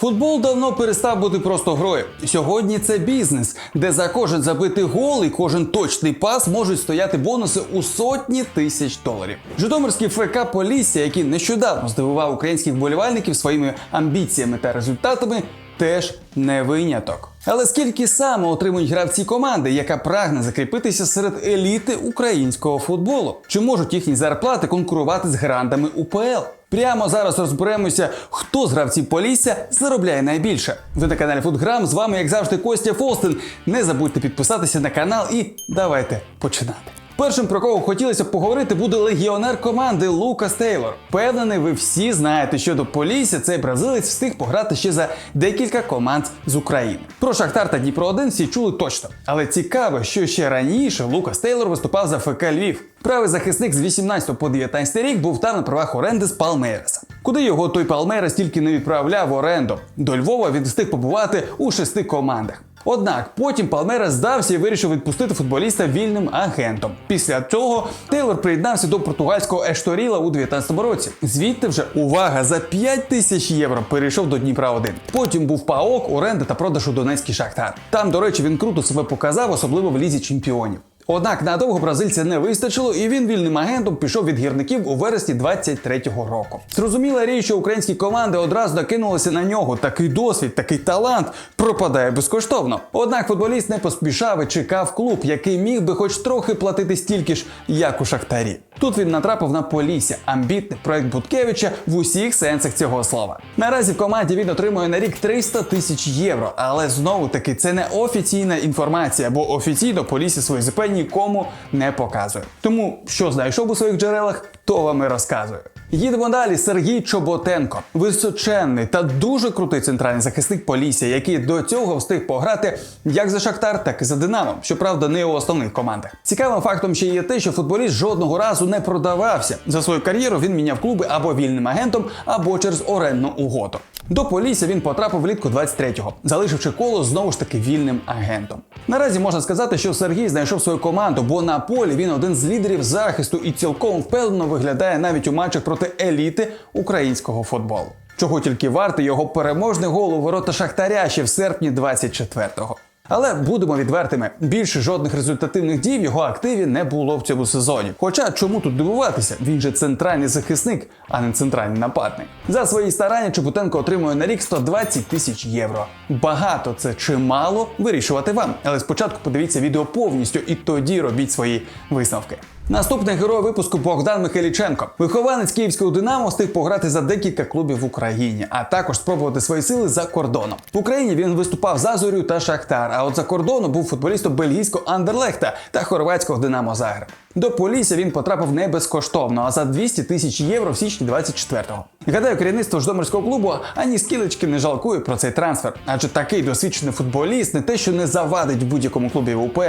Футбол давно перестав бути просто грою. Сьогодні це бізнес, де за кожен забитий гол і кожен точний пас можуть стояти бонуси у сотні тисяч доларів. Житомирський ФК Полісся, який нещодавно здивував українських вболівальників своїми амбіціями та результатами, теж не виняток. Але скільки саме отримують гравці команди, яка прагне закріпитися серед еліти українського футболу? Чи можуть їхні зарплати конкурувати з грандами УПЛ? Прямо зараз розберемося, хто з гравців Полісся заробляє найбільше. Ви на каналі Футграм. З вами, як завжди, Костя Фостин. Не забудьте підписатися на канал і давайте починати. Першим про кого хотілося б поговорити буде легіонер команди Лукас Тейлор. Впевнений, ви всі знаєте, що до Полісся цей бразилець встиг пограти ще за декілька команд з України. Про Шахтар та Дніпро 1 всі чули точно. Але цікаво, що ще раніше Лукас Тейлор виступав за ФК Львів. Правий захисник з 18 по 19 рік був там на правах оренди з Палмейреса. Куди його той Палмейрес тільки не відправляв оренду. До Львова він встиг побувати у шести командах. Однак потім Палмера здався і вирішив відпустити футболіста вільним агентом. Після цього Тейлор приєднався до португальського Ешторіла у 19 році. Звідти вже увага за 5 тисяч євро перейшов до Дніпра 1 Потім був ПАОК, оренда та продаж у Донецький Шахтар. Там, до речі, він круто себе показав, особливо в лізі чемпіонів. Однак надовго бразильця не вистачило, і він вільним агентом пішов від гірників у вересні 23-го року. Зрозуміла річ, що українські команди одразу накинулися на нього. Такий досвід, такий талант пропадає безкоштовно. Однак футболіст не поспішав і чекав клуб, який міг би хоч трохи платити стільки ж, як у Шахтарі. Тут він натрапив на Полісся, амбітний проект Буткевича в усіх сенсах цього слова. Наразі в команді він отримує на рік 300 тисяч євро, але знову таки це не офіційна інформація, бо офіційно Полісся свої ЗП нікому не показує. Тому що знайшов у своїх джерелах, то вам і розказую. Їдемо далі. Сергій Чоботенко, височенний та дуже крутий центральний захисник Полісся, який до цього встиг пограти як за Шахтар, так і за Динамо. Щоправда, не у основних командах. Цікавим фактом ще є те, що футболіст жодного разу не продавався. За свою кар'єру він міняв клуби або вільним агентом, або через орендну угоду. До Полісся він потрапив влітку 23-го, залишивши коло знову ж таки вільним агентом. Наразі можна сказати, що Сергій знайшов свою команду, бо на полі він один з лідерів захисту і цілком впевнено виглядає навіть у матчах проти еліти українського футболу. Чого тільки варти його переможний гол у ворота Шахтаря ще в серпні 24-го. Але будемо відвертими, більше жодних результативних дій в його активі не було в цьому сезоні. Хоча чому тут дивуватися? Він же центральний захисник, а не центральний нападник. За свої старання Чепутенко отримує на рік 120 тисяч євро. Багато це чи мало вирішувати вам. Але спочатку подивіться відео повністю і тоді робіть свої висновки. Наступний герой випуску Богдан Михайліченко. Вихованець київського Динамо встиг пограти за декілька клубів в Україні, а також спробувати свої сили за кордоном. В Україні він виступав за Зорю та Шахтар. А от за кордоном був футболістом бельгійського Андерлехта та хорватського Динамо Загреб. До Полісся він потрапив не безкоштовно, а за 200 тисяч євро в січні 24-го. Гадаю, керівництво Ждомирського клубу ані скілечки не жалкує про цей трансфер, адже такий досвідчений футболіст не те, що не завадить будь-якому клубі в УПЛ,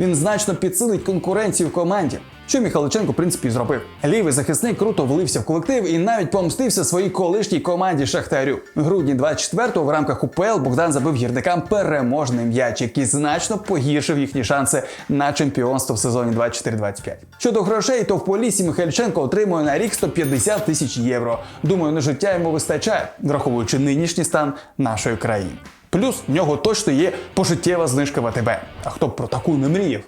він значно підсилить конкуренцію в команді. Що Михайличенко, в принципі, зробив. Лівий захисник круто влився в колектив і навіть помстився своїй колишній команді Шахтарю. В грудні 24-го в рамках УПЛ Богдан забив гірникам переможний м'яч, який значно погіршив їхні шанси на чемпіонство в сезоні 24-25. Щодо грошей, то в Полісі Михайличенко отримує на рік 150 тисяч євро. Думаю, на життя йому вистачає, враховуючи нинішній стан нашої країни. Плюс в нього точно є пожиттєва знижка в АТБ. А хто б про таку не мріяв?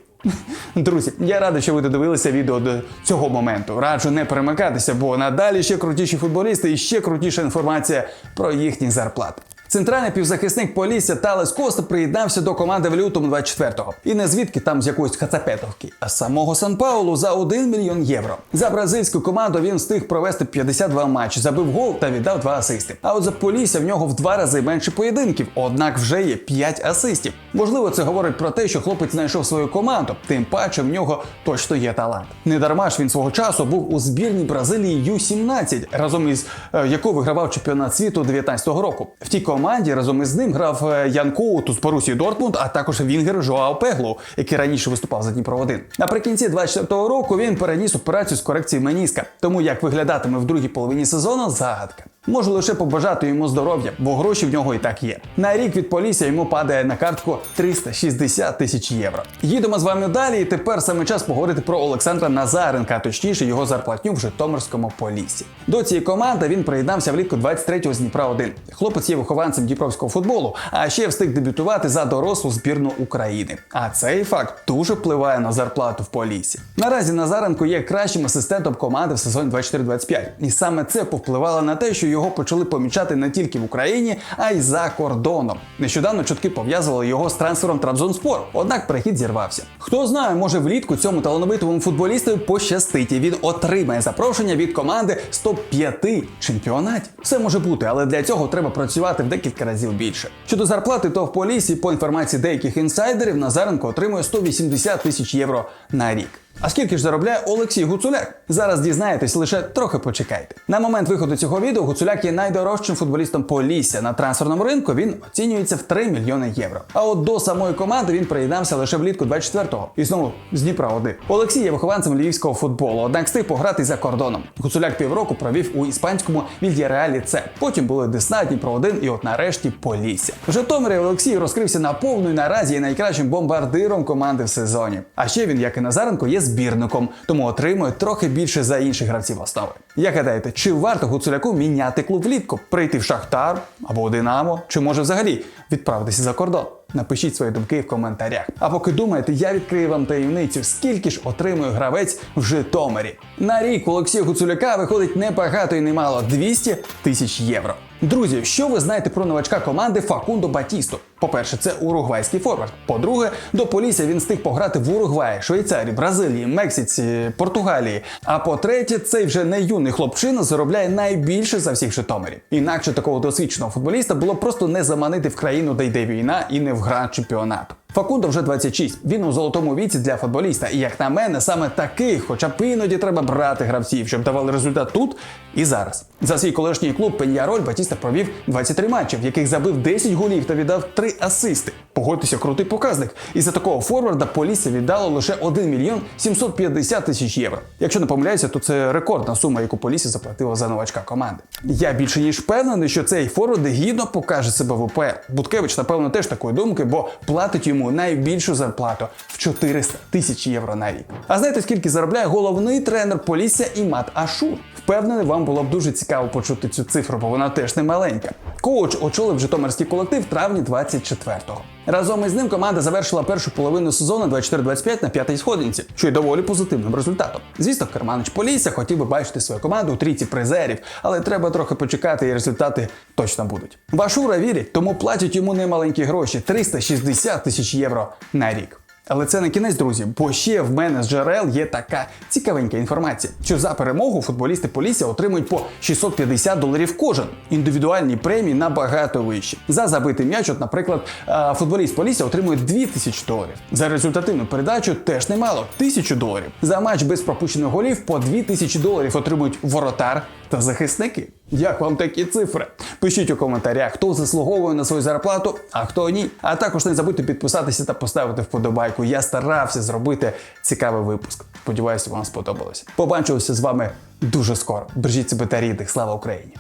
Друзі, я радий, що ви додивилися відео до цього моменту. Раджу не перемикатися, бо надалі ще крутіші футболісти і ще крутіша інформація про їхні зарплати. Центральний півзахисник Полісся Талес Коста приєднався до команди в лютому 24-го. І не звідки там з якоїсь Хацапетовки, а з самого Сан Паулу за 1 мільйон євро. За бразильську команду він встиг провести 52 матчі, забив гол та віддав 2 асисти. А от за Полісся в нього в два рази менше поєдинків, однак вже є 5 асистів. Можливо, це говорить про те, що хлопець знайшов свою команду, тим паче в нього точно є талант. Недарма ж він свого часу був у збірній Бразилії Ю-17, разом із е, якою вигравав чемпіонат світу 19-го року. В тій команді разом із ним грав е, Ян Коуту з Борусії Дортмунд, а також Вінгер Жоао Пеглу, який раніше виступав за Дніпро 1 Наприкінці 24-го року він переніс операцію з корекції меніска. Тому як виглядатиме в другій половині сезону загадка. Можу лише побажати йому здоров'я, бо гроші в нього і так є. На рік від Полісся йому падає на картку 360 тисяч євро. Їдемо з вами далі, і тепер саме час поговорити про Олександра Назаренка, а точніше його зарплатню в Житомирському Поліссі. До цієї команди він приєднався влітку 23-го з Дніпра 1 Хлопець є вихованцем дніпровського футболу, а ще встиг дебютувати за дорослу збірну України. А цей факт дуже впливає на зарплату в Поліссі. Наразі Назаренко є кращим асистентом команди в сезоні 24-25. І саме це повпливало на те, що його почали помічати не тільки в Україні, а й за кордоном. Нещодавно чутки пов'язували його з трансфером Трабзонспор, однак перехід зірвався. Хто знає, може влітку цьому талановитому футболісту пощастить і він отримає запрошення від команди з топ-5 чемпіонатів. Все може бути, але для цього треба працювати в декілька разів більше. Щодо зарплати, то в полісі, по інформації деяких інсайдерів, Назаренко отримує 180 тисяч євро на рік. А скільки ж заробляє Олексій Гуцуляк? Зараз дізнаєтесь, лише трохи почекайте. На момент виходу цього відео Гуцуляк є найдорожчим футболістом Полісся. На трансферному ринку він оцінюється в 3 мільйони євро. А от до самої команди він приєднався лише влітку 24-го. І знову з Дніпра 1 Олексій є вихованцем львівського футболу, однак встиг пограти за кордоном. Гуцуляк півроку провів у іспанському Вільяреалі Це. Потім були Десна, Дніпро 1 і от нарешті Полісся. В Житомирі Олексій розкрився на повну і наразі є найкращим бомбардиром команди в сезоні. А ще він, як і Назаренко, є збірником, тому отримує трохи більше за інших гравців основи. Як гадаєте, чи варто Гуцуляку міняти клуб влітку, прийти в Шахтар або у Динамо, чи може взагалі відправитися за кордон? Напишіть свої думки в коментарях. А поки думаєте, я відкрию вам таємницю, скільки ж отримує гравець в Житомирі. На рік у Олексія Гуцуляка виходить небагато і немало 200 тисяч євро. Друзі, що ви знаєте про новачка команди Факундо Батісто? По-перше, це уругвайський форвард. По-друге, до Полісся він встиг пограти в Уругваї, Швейцарії, Бразилії, Мексиці, Португалії. А по-третє, цей вже не юний хлопчина заробляє найбільше за всіх Житомирів. Інакше такого досвідченого футболіста було просто не заманити в країну, де йде війна, і не в гра чемпіонату. Факундо вже 26. Він у золотому віці для футболіста. І як на мене, саме таких, хоча б іноді треба брати гравців, щоб давали результат тут і зараз. За свій колишній клуб Пеньяроль Батіста провів 23 матчі, в яких забив 10 голів та віддав 3 асисти. Погодьтеся, крутий показник. І за такого форварда Полісся віддало лише 1 мільйон 750 тисяч євро. Якщо не помиляюся, то це рекордна сума, яку Полісся заплатила за новачка команди. Я більше ніж впевнений, що цей форвард гідно покаже себе в УПЛ. Буткевич, напевно, теж такої думки, бо платить йому найбільшу зарплату в 400 тисяч євро на рік. А знаєте, скільки заробляє головний тренер Полісся Імат Ашур? Впевнений, вам було б дуже цікаво почути цю цифру, бо вона теж не маленька. Коуч очолив Житомирський колектив травні 24-го. Разом із ним команда завершила першу половину сезону 24-25 на п'ятій сходинці, що й доволі позитивним результатом. Звісно, Керманич Полісся хотів би бачити свою команду у трійці призерів, але треба трохи почекати, і результати точно будуть. Вашура вірить, тому платять йому немаленькі гроші 360 тисяч євро на рік. Але це не кінець, друзі, бо ще в мене з джерел є така цікавенька інформація, що за перемогу футболісти Полісся отримують по 650 доларів кожен. Індивідуальні премії набагато вищі. За забитий м'яч, от, наприклад, е, футболіст Полісся отримує 2000 доларів. За результативну передачу теж немало 1000 доларів. За матч без пропущених голів по 2000 доларів отримують воротар та захисники. Як вам такі цифри? Пишіть у коментарях, хто заслуговує на свою зарплату, а хто ні. А також не забудьте підписатися та поставити вподобайку. Я старався зробити цікавий випуск. Сподіваюся, вам сподобалось. Побачимося з вами дуже скоро. Бережіть себе та рідних. Слава Україні!